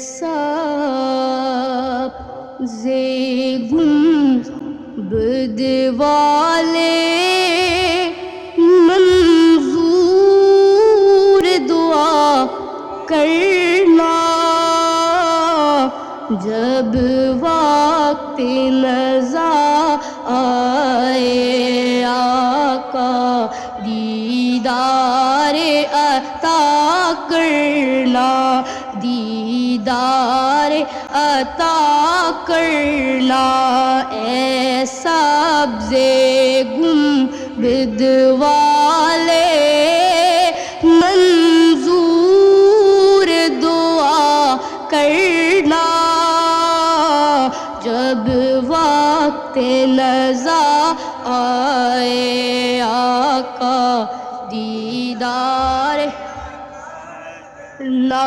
سب زیگم بدوالے منظور دعا کرنا جب وقت نظار دیدار عطا کر لا، اے سبز گم بدوالے، منظور دعا کرنا۔ جب وقت نظا آئے آقا دیدار لا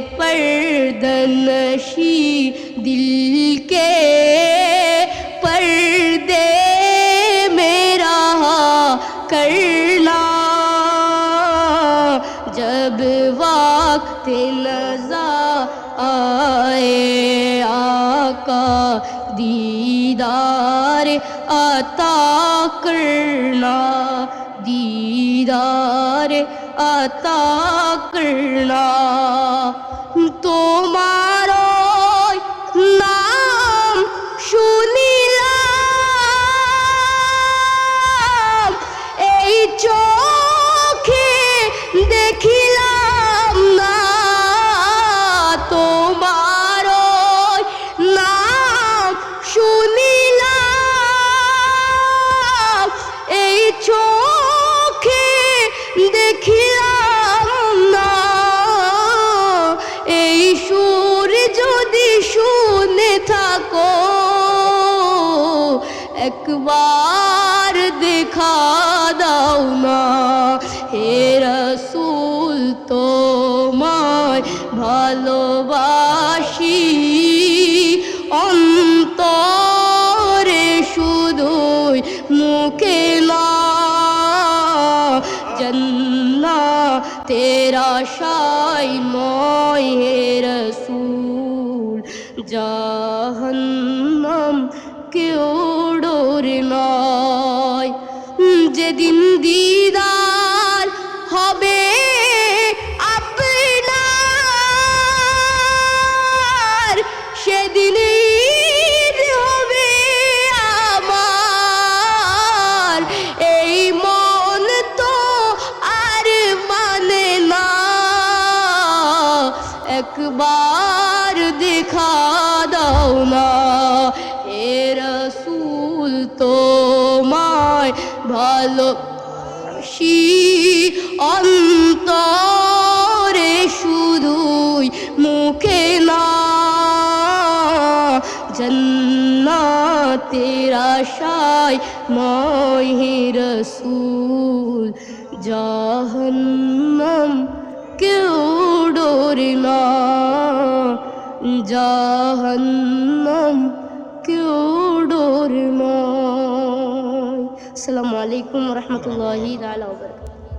پردنشی دل کے پردے میرا کرلا جب وقت لزا آئے، آقا دیدار عطا کرنا۔ دیدار عطا کرنا۔ সুর যদি শুনে থাকো, একবার দেখা দাও না। হে রসুল, তোমায় ভালোবাসি। অন্তরে শুধুই মুখে না জন্না তেরা শাই ময় জাহান্নাম কেউ ডোরে নয়। যেদিন দিদার হবে আপনার, সেদিন হবে আমার। এই মন তো আর মানে না। একবার দেখা না হে রসুল তোমায় ভালো শি অন্তরে শুধুই মুখে না, জন্নাতের আশায় নয় হে রসুল। জাহান্নাম কেউ ডোরে না, জাহান্নাম কেউ ডোরে না আসসালামু আলাইকুম রহমতুল্লাহি বারাকাতুহু।